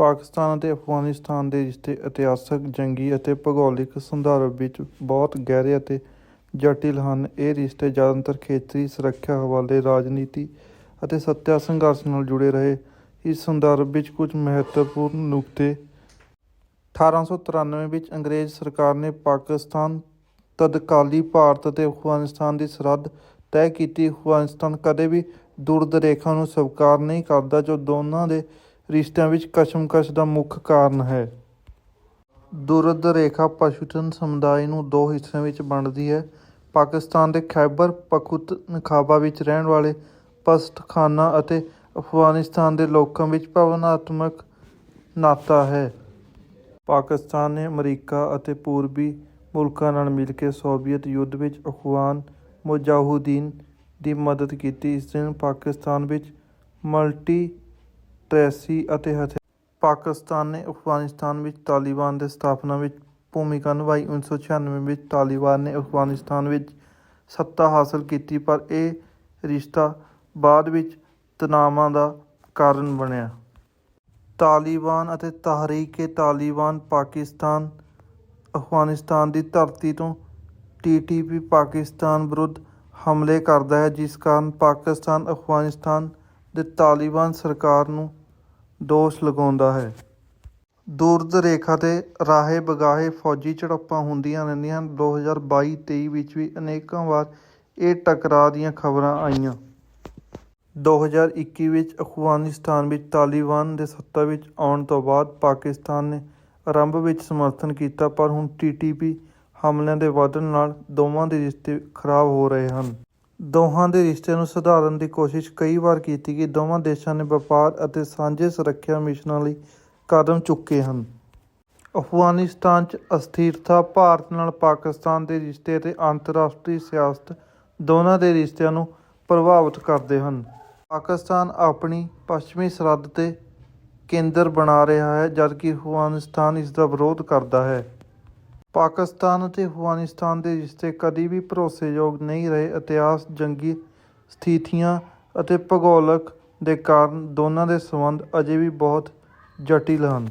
ਪਾਕਿਸਤਾਨ ਅਤੇ ਅਫ਼ਗ਼ਾਨਿਸਤਾਨ ਦੇ ਰਿਸ਼ਤੇ ਇਤਿਹਾਸਕ, ਜੰਗੀ ਅਤੇ ਭੂਗੋਲਿਕ ਸੰਦਰਭ ਵਿੱਚ ਬਹੁਤ ਗਹਿਰੇ ਅਤੇ ਜਟਿਲ ਹਨ। ਇਹ ਰਿਸ਼ਤੇ ਜ਼ਿਆਦਾਤਰ ਖੇਤਰੀ ਸੁਰੱਖਿਆ ਹਵਾਲੇ, ਰਾਜਨੀਤੀ ਅਤੇ ਸੱਤਾ ਸੰਘਰਸ਼ ਨਾਲ ਜੁੜੇ ਰਹੇ। ਇਸ ਸੰਦਰਭ ਵਿੱਚ ਕੁਝ ਮਹੱਤਵਪੂਰਨ ਨੁਕਤੇ ਅਠਾਰਾਂ ਸੌ ਤਰਾਨਵੇਂ ਵਿੱਚ ਅੰਗਰੇਜ਼ ਸਰਕਾਰ ਨੇ ਪਾਕਿਸਤਾਨ, ਤਦਕਾਲੀ ਭਾਰਤ ਅਤੇ ਅਫ਼ਗ਼ਾਨਿਸਤਾਨ ਦੀ ਸਰਹੱਦ ਤੈਅ ਕੀਤੀ। ਅਫ਼ਗ਼ਾਨਿਸਤਾਨ ਕਦੇ ਵੀ ਦੁਰਦ ਰੇਖਾ ਨੂੰ ਸਵੀਕਾਰ ਨਹੀਂ ਕਰਦਾ, ਜੋ ਦੋਨਾਂ ਦੇ ਰਿਸ਼ਤਿਆਂ ਵਿੱਚ ਕਸ਼ਮਕਸ਼ ਦਾ ਮੁੱਖ ਕਾਰਨ ਹੈ। ਦੁਰਦ ਰੇਖਾ ਪਸ਼ਤੂਨ ਸਮੁਦਾਇ ਨੂੰ ਦੋ ਹਿੱਸਿਆਂ ਵਿੱਚ ਵੰਡਦੀ ਹੈ। ਪਾਕਿਸਤਾਨ ਦੇ ਖੈਬਰ ਪਖਤੂਨਖਵਾ ਵਿੱਚ ਰਹਿਣ ਵਾਲੇ ਪਸ਼ਤੂਖਾਨਾਂ ਅਤੇ ਅਫ਼ਗ਼ਾਨਿਸਤਾਨ ਦੇ ਲੋਕਾਂ ਵਿੱਚ ਭਾਵਨਾਤਮਕ ਨਾਤਾ ਹੈ। ਪਾਕਿਸਤਾਨ ਨੇ ਅਮਰੀਕਾ ਅਤੇ ਪੂਰਬੀ ਮੁਲਕਾਂ ਨਾਲ ਮਿਲ ਕੇ ਸੋਵੀਅਤ ਯੁੱਧ ਵਿੱਚ ਅਫ਼ਗਾਨ ਮੁਜਾਹਿਦੀਨ ਦੀ ਮਦਦ ਕੀਤੀ। ਇਸ ਦਿਨ ਪਾਕਿਸਤਾਨ ਵਿੱਚ ਮਲਟੀ ਮਿਲਟਰੀਟੈਸੀ ਅਤੇ ਹਥਿਆਰ ਪਾਕਿਸਤਾਨ ਨੇ ਅਫ਼ਗ਼ਾਨਿਸਤਾਨ ਵਿੱਚ ਤਾਲਿਬਾਨ ਦੇ ਸਥਾਪਨਾ ਵਿੱਚ ਭੂਮਿਕਾ ਨਿਭਾਈ। ਉੱਨੀ ਸੌ ਛਿਆਨਵੇਂ ਵਿੱਚ ਤਾਲਿਬਾਨ ਨੇ ਅਫ਼ਗ਼ਾਨਿਸਤਾਨ ਵਿੱਚ ਸੱਤਾ ਹਾਸਲ ਕੀਤੀ, ਪਰ ਇਹ ਰਿਸ਼ਤਾ ਬਾਅਦ ਵਿੱਚ ਤਣਾਵਾਂ ਦਾ ਕਾਰਨ ਬਣਿਆ। ਤਾਲਿਬਾਨ ਅਤੇ ਤਹਿਰੀਕ-ਏ-ਤਾਲਿਬਾਨ ਪਾਕਿਸਤਾਨ ਅਫ਼ਗ਼ਾਨਿਸਤਾਨ ਦੀ ਧਰਤੀ ਤੋਂ ਟੀਟੀਪੀ ਪਾਕਿਸਤਾਨ ਵਿਰੁੱਧ ਹਮਲੇ ਕਰਦਾ ਹੈ, ਜਿਸ ਕਾਰਨ ਪਾਕਿਸਤਾਨ ਅਫ਼ਗ਼ਾਨਿਸਤਾਨ ਦੇ ਤਾਲਿਬਾਨ ਸਰਕਾਰ ਨੂੰ ਦੋਸ਼ ਲਗਾਉਂਦਾ ਹੈ। ਦੁਰਦ ਰੇਖਾ 'ਤੇ ਰਾਹੇ-ਬਗਾਹੇ ਫੌਜੀ ਝੜਪਾਂ ਹੁੰਦੀਆਂ ਰਹਿੰਦੀਆਂ ਹਨ। ਦੋ ਹਜ਼ਾਰ ਬਾਈ-ਤੇਈ ਵਿੱਚ ਵੀ ਅਨੇਕਾਂ ਵਾਰ ਇਹ ਟਕਰਾਅ ਦੀਆਂ ਖ਼ਬਰਾਂ ਆਈਆਂ। ਦੋ ਹਜ਼ਾਰ ਇੱਕੀ ਵਿੱਚ ਅਫ਼ਗ਼ਾਨਿਸਤਾਨ ਵਿੱਚ ਤਾਲਿਬਾਨ ਦੇ ਸੱਤਾ ਵਿੱਚ ਆਉਣ ਤੋਂ ਬਾਅਦ ਪਾਕਿਸਤਾਨ ਨੇ ਆਰੰਭ ਵਿੱਚ ਸਮਰਥਨ ਕੀਤਾ, ਪਰ ਹੁਣ ਟੀਟੀਪੀ ਹਮਲਿਆਂ ਦੇ ਵਧਣ ਨਾਲ ਦੋਵਾਂ ਦੇ ਰਿਸ਼ਤੇ ਖ਼ਰਾਬ ਹੋ ਰਹੇ ਹਨ। ਦੋਹਾਂ ਦੇ ਰਿਸ਼ਤਿਆਂ ਨੂੰ ਸੁਧਾਰਨ ਦੀ ਕੋਸ਼ਿਸ਼ ਕਈ ਵਾਰ ਕੀਤੀ ਗਈ। ਦੋਵਾਂ ਦੇਸ਼ਾਂ ਨੇ ਵਪਾਰ ਅਤੇ ਸਾਂਝੇ ਸੁਰੱਖਿਆ ਮਿਸ਼ਨਾਂ ਲਈ ਕਦਮ ਚੁੱਕੇ ਹਨ। ਅਫ਼ਗ਼ਾਨਿਸਤਾਨ 'ਚ ਅਸਥਿਰਤਾ ਭਾਰਤ ਨਾਲ ਪਾਕਿਸਤਾਨ ਦੇ ਰਿਸ਼ਤੇ ਅਤੇ ਅੰਤਰਰਾਸ਼ਟਰੀ ਸਿਆਸਤ ਦੋਨਾਂ ਦੇ ਰਿਸ਼ਤਿਆਂ ਨੂੰ ਪ੍ਰਭਾਵਿਤ ਕਰਦੇ ਹਨ। ਪਾਕਿਸਤਾਨ ਆਪਣੀ ਪੱਛਮੀ ਸਰਹੱਦ 'ਤੇ ਕੇਂਦਰ ਬਣਾ ਰਿਹਾ ਹੈ, ਜਦਕਿ ਅਫ਼ਗ਼ਾਨਿਸਤਾਨ ਇਸ ਦਾ ਵਿਰੋਧ ਕਰਦਾ ਹੈ। ਪਾਕਿਸਤਾਨ ਅਤੇ ਅਫ਼ਗ਼ਾਨਿਸਤਾਨ ਦੇ ਰਿਸ਼ਤੇ ਕਦੀ ਵੀ ਭਰੋਸੇਯੋਗ ਨਹੀਂ ਰਹੇ। ਇਤਿਹਾਸ, ਜੰਗੀ ਸਥਿਤੀਆਂ ਅਤੇ ਭੂਗੋਲਿਕ ਦੇ ਕਾਰਨ ਦੋਨਾਂ ਦੇ ਸੰਬੰਧ ਅਜੇ ਵੀ ਬਹੁਤ ਜਟਿਲ ਹਨ।